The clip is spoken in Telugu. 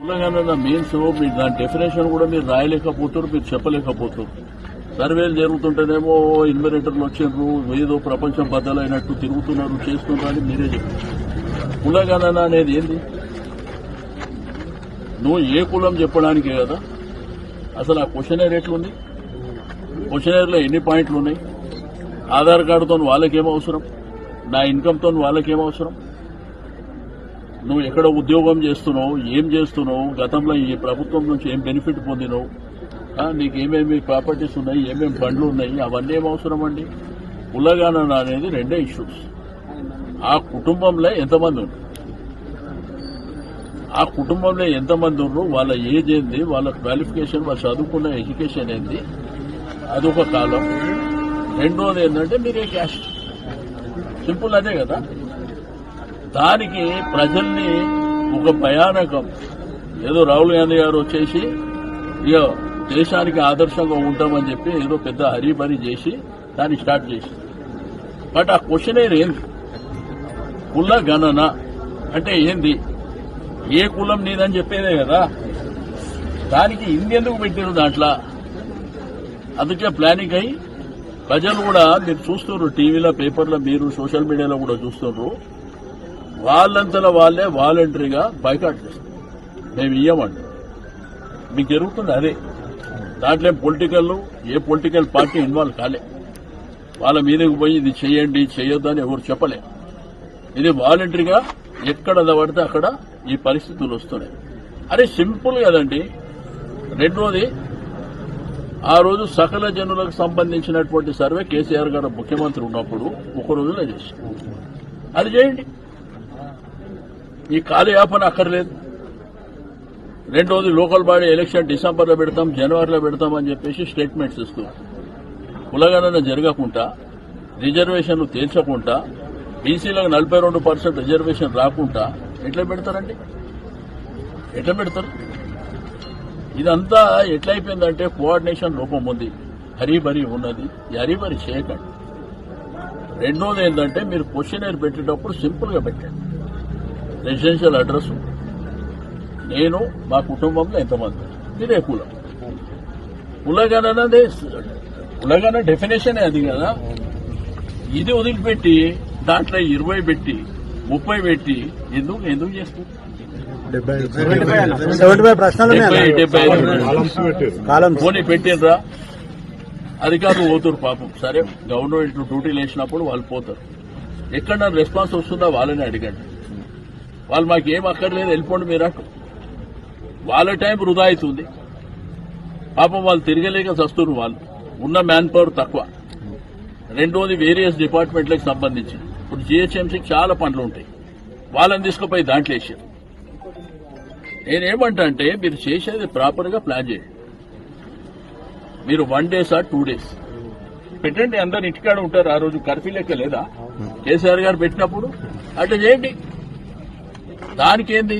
తెలంగాణ మీన్స్ మీరు దాని డెఫినేషన్ కూడా మీరు రాయలేకపోతారు మీరు చెప్పలేకపోతారు సర్వేలు జరుగుతుంటేనేమో ఇన్వెరేటర్లు వచ్చిండ్రు ఏదో ప్రపంచం బద్దలైనట్టు తిరుగుతున్నారు చేస్తున్నారు అని మీరే చెప్పారు. కులగణన అనేది ఏంది? నువ్వు ఏ కులం చెప్పడానికే కదా? అసలు ఆ క్వశ్చనర్ ఎట్లుంది? క్వశ్చనర్లో ఎన్ని పాయింట్లు ఉన్నాయి? ఆధార్ కార్డుతో వాళ్ళకేం అవసరం? నా ఇన్కమ్తో వాళ్ళకేం అవసరం? నువ్వు ఎక్కడ ఉద్యోగం చేస్తున్నావు ఏం చేస్తున్నావు గతంలో ఈ ప్రభుత్వం నుంచి ఏం బెనిఫిట్ పొందినావు? నీకు ఏమేమి ప్రాపర్టీస్ ఉన్నాయి ఏమేమి బండ్లు ఉన్నాయి అవన్నీ ఏం అవసరం అండి? ఉల్లగానన అనేది రెండే ఇష్యూస్ ఆ కుటుంబంలో ఎంతమంది ఉన్నారు? ఆ కుటుంబంలో ఎంతమంది ఉన్నారు? వాళ్ళ ఏజ్ ఏంది? వాళ్ళ క్వాలిఫికేషన్ వాళ్ళు చదువుకున్న ఎడ్యుకేషన్ ఏంది? అదొక కాలం. రెండోది ఏంటంటే మీరే క్యాష్ సింపుల్ అదే కదా? దానికి ప్రజల్ని ఒక భయానకం. ఏదో రాహుల్ గాంధీ గారు వచ్చేసి ఇక దేశానికి ఆదర్శంగా ఉంటామని చెప్పి ఏదో పెద్ద హరీబరీ చేసి దాన్ని స్టార్ట్ చేసి బట్ ఆ క్వశ్చన్ ఏంది? కుల గణన అంటే ఏంది? ఏ కులం నీదని చెప్పేదే కదా. దానికి ఇన్ని ఎందుకు పెట్టారు దాంట్లో? అందుకే ప్లానింగ్ అయి ప్రజలు కూడా మీరు చూస్తున్నారు టీవీలో పేపర్లో మీరు సోషల్ మీడియాలో కూడా చూస్తున్నారు. వాళ్ళంతల వాళ్ళే వాలంటరీగా బైకాట్ చేస్తారు. మేము ఇయ్యమండి. మీకు జరుగుతుంది అదే. దాంట్లో పొలిటికల్ ఏ పొలిటికల్ పార్టీ ఇన్వాల్వ్ కాలే. వాళ్ళ మీదకి పోయి ఇది చేయండి చేయొద్దని ఎవరు చెప్పలే. ఇది వాలంటరీగా ఎక్కడ పడితే అక్కడ ఈ పరిస్థితులు వస్తున్నాయి. అరే సింపుల్ కదండి. రెండోది ఆ రోజు సకల జనులకు సంబంధించినటువంటి సర్వే కేసీఆర్ గారు ముఖ్యమంత్రి ఉన్నప్పుడు ఒక రోజులో చేసి అది చేయండి. ఈ కాలయాపన అక్కర్లేదు. రెండోది లోకల్ బాడీ ఎలక్షన్ డిసెంబర్లో పెడతాం జనవరిలో పెడతాం అని చెప్పేసి స్టేట్మెంట్స్ ఇస్తూ. కులగణన జరగకుండా రిజర్వేషన్లు తేల్చకుండా బీసీలకు నలభై రెండు పర్సెంట్ రిజర్వేషన్ రాకుండా ఎట్లా పెడతారండి? ఎట్లా పెడతారు? ఇదంతా ఎట్లయిపోయిందంటే కోఆర్డినేషన్ లోపం ఉంది. హరీబరీ ఉన్నది. ఈ హరీబరీ చేయకండి. రెండోది ఏంటంటే మీరు క్వశ్చనర్ పెట్టేటప్పుడు సింపుల్గా పెట్టండి. రెసిడెన్షియల్ అడ్రస్ నేను మా కుటుంబంలో ఎంతమంది? మీరే కులం. కులగణనదే కులగణ డెఫినేషన్ అది కదా. ఇది వదిలిపెట్టి దాంట్లో ఇరవై పెట్టి ముప్పై పెట్టి ఎందుకు ఎందుకు చేస్తుంది కాలం పోనీ పెట్టినరా అధికారులు పోతారు పాపం. సరే గవర్నమెంట్ డ్యూటీలు వేసినప్పుడు వాళ్ళు పోతారు. ఎక్కడ రెస్పాన్స్ వస్తుందా వాళ్ళని అడగండి. వాళ్ళు మాకు ఏం అక్కర్లేదు వెళ్ళిపోండి మీరు. అటు వాళ్ళ టైం వృధా అవుతుంది. పాపం వాళ్ళు తిరగలేక చస్తున్నారు వాళ్ళు. ఉన్న మ్యాన్ పవర్ తక్కువ. రెండోది వేరియస్ డిపార్ట్మెంట్లకు సంబంధించి. ఇప్పుడు జిహెచ్ఎంసీకి చాలా పనులు ఉంటాయి. వాళ్ళని తీసుకుపోయి దాంట్లో వేసారు. నేనేమంటా అంటే మీరు చేసేది ప్రాపర్గా ప్లాన్ చేయండి. మీరు వన్ డేసా టూ డేస్ పెట్టండి అందరు ఇంటికాడ ఉంటారు. ఆ రోజు కర్ఫ్యూ లెక్క లేదా? కేసీఆర్ గారు పెట్టినప్పుడు? అట్లా చేయండి. దానికి ఏంది